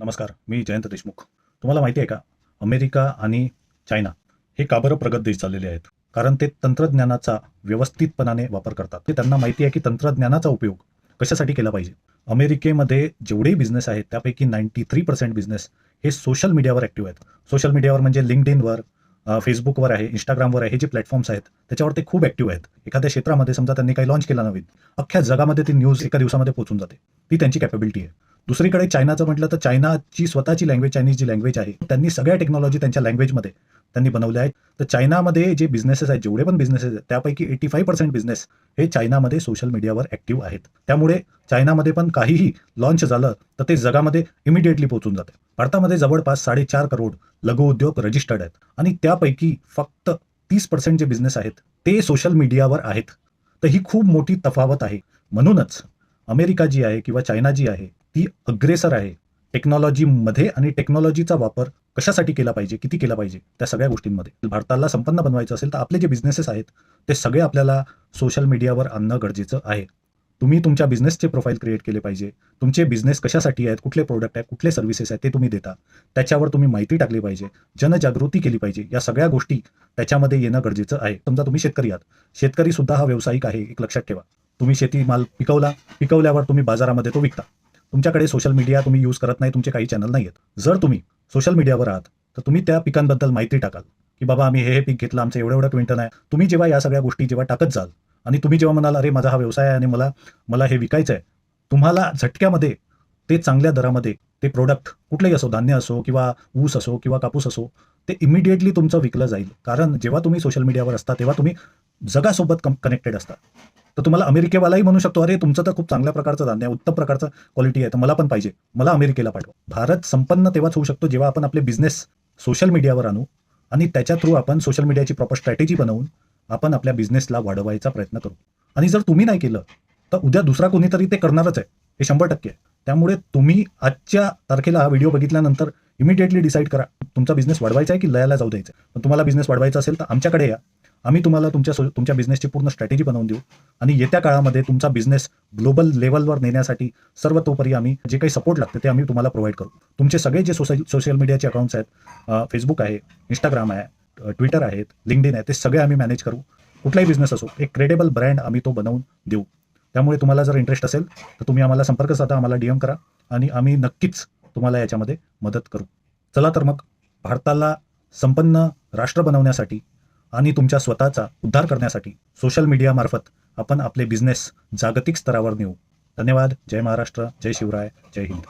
नमस्कार मी जयंत देशमुख. तुम्हाला माहिती आहे का? अमेरिका आणि चायना हे का बरं प्रगत देश झालेले आहेत? कारण ते तंत्रज्ञानाचा व्यवस्थितपणाने वापर करतात. ते त्यांना माहिती आहे की तंत्रज्ञानाचा उपयोग कशासाठी केला पाहिजे? अमेरिकेमध्ये जेवढे बिझनेस आहेत त्यापैकी नाईन्टी थ्री पर्सेंट बिझनेस हे सोशल मीडियावर ॲक्टिव्ह आहेत. सोशल मीडियावर म्हणजे लिंकड फेसबुकवर आहे इंस्टाग्रामवर आहे हे जे प्लॅटफॉर्म्स आहेत त्याच्यावर ते खूप ॲक्टिव्ह आहेत. एखाद्या क्षेत्रामध्ये समजा त्यांनी काही लॉन्च केला नवीन अख्ख्या जगामध्ये ती न्यूज एका दिवसामध्ये पोहोचून जाते. ती त्यांची कॅपेबिलिटी आहे. दुसरीकडे चायनाचं म्हटलं तर चायनाची स्वतःची लँग्वेज चायनीज जी लँग्वेज आहे त्यांनी सगळ्या टेक्नॉलॉजी त्यांच्या लँग्वेजमध्ये त्यांनी बनवल्या आहेत. तर चायनामध्ये जे बिझनेसेस आहेत जेवढे पण बिझनेसेस आहेत त्यापैकी एटी फाईव्ह पर्सेंट बिझनेस हे चायनामध्ये सोशल मीडियावर ॲक्टिव्ह आहेत. त्यामुळे चायनामध्ये पण काहीही लॉन्च झालं तर ते जगामध्ये इमिडिएटली पोहोचून जाते. भारतामध्ये जवळपास साडेचार करोड लघु उद्योग रजिस्टर्ड आहेत. आणि त्यापैकी फक्त तीस पर्सेंट जे बिझनेस आहेत ते सोशल मीडियावर आहेत. तर ही खूप मोठी तफावत आहे. म्हणूनच अमेरिका जी आहे किंवा चायना जी आहे ती अग्रेसर आहे. टेक्नॉलॉजीमध्ये आणि टेक्नॉलॉजीचा वापर कशासाठी केला पाहिजे किती केला पाहिजे त्या सगळ्या गोष्टींमध्ये. भारताला संपन्न बनवायचं असेल तर आपले जे बिझनेसेस आहेत ते सगळे आपल्याला सोशल मीडियावर आणणं गरजेचं आहे. तुम्ही तुमच्या बिझनेसचे प्रोफाईल क्रिएट केले पाहिजे. तुमचे बिझनेस कशासाठी आहेत कुठले प्रोडक्ट आहेत कुठले सर्व्हिसेस आहेत ते तुम्ही देता. त्याच्यावर तुम्ही माहिती टाकली पाहिजे. जनजागृती केली पाहिजे. या सगळ्या गोष्टी त्याच्यामध्ये येणं गरजेचं आहे. समजा तुम्ही शेतकरी आहात. शेतकरी सुद्धा हा व्यावसायिक आहे एक लक्षात ठेवा. तुम्ही शेतीमाल पिकवला पिकवल्यावर तुम्ही बाजारामध्ये तो विकता. तुमच्याकडे सोशल मीडिया तुम्ही यूज करत नाही तुमचे काही चॅनल नाही आहेत जर तुम्ही सोशल मीडियावर आहात तर तुम्ही त्या पिकांबद्दल माहिती टाकाल. की बाबा आम्ही हे हे पीक घेतलं आमचं एवढं एवढं क्विंटल आहे. तुम्ही जेव्हा या सगळ्या गोष्टी जेव्हा टाकत जाल आणि तुम्ही जेव्हा म्हणाल अरे माझा हा व्यवसाय आहे आणि मला मला हे विकायचं आहे तुम्हाला झटक्यामध्ये ते चांगल्या दरामध्ये ते प्रोडक्ट कुठलेही असो धान्य असो किंवा ऊस असो किंवा कापूस असो ते इमिडिएटली तुमचं विकलं जाईल. कारण जेव्हा तुम्ही सोशल मीडियावर असता तेव्हा तुम्ही जगासोबत कम कनेक्टेड असतात. तर तुम्हाला अमेरिकेवालाही म्हणू शकतो अरे तुमचं तर खूप चांगल्या प्रकारचं धान्य आहे उत्तम प्रकारचं क्वालिटी आहे तर मला पण पाहिजे. मला अमेरिकेला पाठवा. भारत संपन्न तेव्हाच होऊ शकतो जेव्हा आपण आपले बिझनेस सोशल मीडियावर आणू आणि त्याच्या थ्रू आपण सोशल मीडियाची प्रॉपर स्ट्रॅटेजी बनवून आपण आपल्या बिझनेसला वाढवायचा प्रयत्न करू. आणि जर तुम्ही नाही केलं तर उद्या दुसरा कोणीतरी ते करणारच आहे. हे शंभर टक्के आहे. त्यामुळे तुम्ही आजच्या तारखेला हा व्हिडिओ बघितल्यानंतर इमिडिएटली डिसाईड करा तुमचा बिझनेस वाढवायचा आहे की लयाला जाऊ द्यायचा पण तुम्हाला बिझनेस वाढवायचा असेल तर आमच्याकडे या. आम्ही तुम्हाला तुमच्या सो- तुमच्या बिझनेसची पूर्ण स्ट्रॅटेजी बनवून देऊ. आणि येत्या काळामध्ये तुमचा बिझनेस ग्लोबल लेवलवर नेण्यासाठी सर्व तोपरी आम्ही जे काही सपोर्ट लागते ते आम्ही तुम्हाला प्रोव्हाइड करू. तुमचे सगळे जे सोशल सोशल मीडियाचे अकाउंट्स आहेत फेसबुक आहे इंस्टाग्राम आहे ट्विटर आहेत लिंकडिन आहे ते सगळे आम्ही मॅनेज करू. कुठलाही बिझनेस असो एक क्रेडेबल ब्रँड आम्ही तो बनवून देऊ. त्यामुळे तुम्हाला जर इंटरेस्ट असेल तर तुम्ही आम्हाला संपर्क साधा आम्हाला डीएम करा आणि आम्ही नक्कीच तुम्हाला याच्यामध्ये मदत करू. चला तर मग भारताला संपन्न राष्ट्र बनवण्यासाठी आणि तुमच्या स्वतःचा उद्धार करण्यासाठी सोशल मीडियामार्फत आपण आपले बिझनेस जागतिक स्तरावर नेऊ. धन्यवाद. जय महाराष्ट्र. जय शिवराय. जय हिंद.